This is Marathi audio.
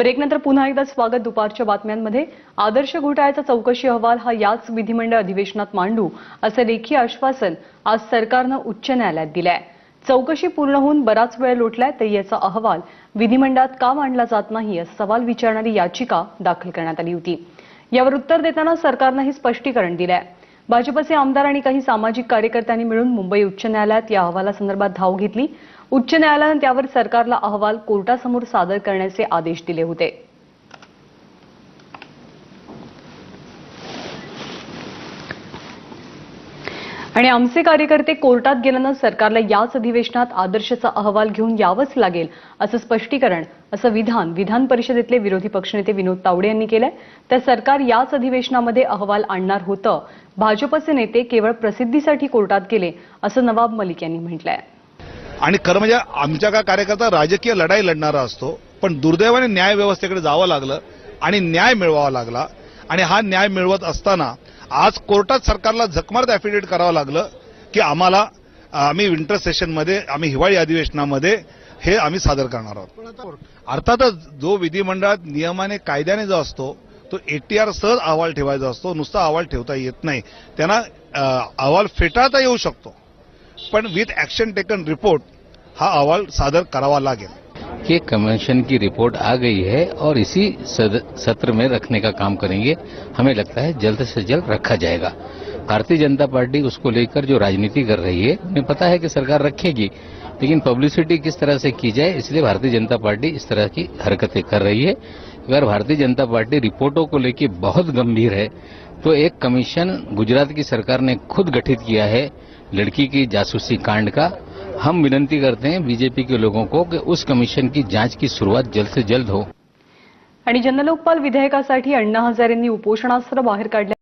ब्रेकनंतर पुन्हा एकदा स्वागत दुपारच्या बातम्यांमध्ये. आदर्श घोटाळ्याचा चौकशी अहवाल हा याच विधिमंडळ अधिवेशनात मांडू असं लेखी आश्वासन आज सरकारनं उच्च न्यायालयात दिलंय. चौकशी पूर्ण होऊन बराच वेळ लोटलाय तरी याचा अहवाल विधिमंडळात का मांडला जात नाही असा सवाल विचारणारी याचिका दाखल करण्यात आली होती. यावर उत्तर देताना सरकारनं हे स्पष्टीकरण दिलंय. भाजपचे आमदार आणि काही सामाजिक कार्यकर्त्यांनी मिळून मुंबई उच्च न्यायालयात या अहवालासंदर्भात धाव घेतली. उच्च न्यायालयानं त्यावर सरकारला अहवाल कोर्टासमोर सादर करण्याचे आदेश दिले होते. आणि आमचे कार्यकर्ते कोर्टात गेल्यानं सरकारला याच अधिवेशनात आदर्शचा अहवाल घेऊन यावंच लागेल असं स्पष्टीकरण असं विधान विधान परिषदेतले विरोधी पक्षनेते विनोद तावडे यांनी केलंय. तर सरकार याच अधिवेशनामध्ये अहवाल आणणार होतं. भाजपचे नेते केवळ प्रसिद्धीसाठी कोर्टात गेले असं नवाब मलिक यांनी म्हटलंय. आणि खरं म्हणजे आमच्या का कार्यकर्ता राजकीय लढाई लढणारा असतो पण दुर्दैवाने न्याय व्यवस्थेकडे जावं लागलं आणि न्याय मिळवावा लागला. आणि हा न्याय मिळवत असताना आज कोर्टात सरकारला झकमार्द ॲफिडेविट करावं लागलं की आम्हाला आम्ही विंटर सेशनमध्ये आम्ही हिवाळी अधिवेशनामध्ये हे आम्ही सादर करणार आहोत. अर्थातच जो विधिमंडळात नियमाने कायद्याने जो असतो तो एटीआर सहज अहवाल ठेवायचा असतो नुसता अहवाल ठेवता येत नाही. त्यांना अहवाल फेटाळता येऊ शकतो. पण विथ ऍक्शन टेकन रिपोर्ट हा अहवाल सादर करावा लागेल. कि कमीशन की रिपोर्ट आ गई है और इसी सत्र में रखने का काम करेंगे। हमें लगता है जल्द से जल्द रखा जाएगा। भारतीय जनता पार्टी उसको लेकर जो राजनीति कर रही है, उन्हें पता है कि सरकार रखेगी, लेकिन पब्लिसिटी किस तरह से की जाए, इसलिए भारतीय जनता पार्टी इस तरह की हरकतें कर रही है। अगर भारतीय जनता पार्टी रिपोर्टों को लेकर बहुत गंभीर है तो एक कमीशन गुजरात की सरकार ने खुद गठित किया है, लड़की की जासूसी कांड का। हम विनंती करते हैं बीजेपी के लोगों को कि उस कमीशन की जांच की शुरुआत जल्द से जल्द हो। आणि जनलोकपाल विधेयकासाठी अण्णा हजारेंनी उपोषणास्त्र बाहेर काढले.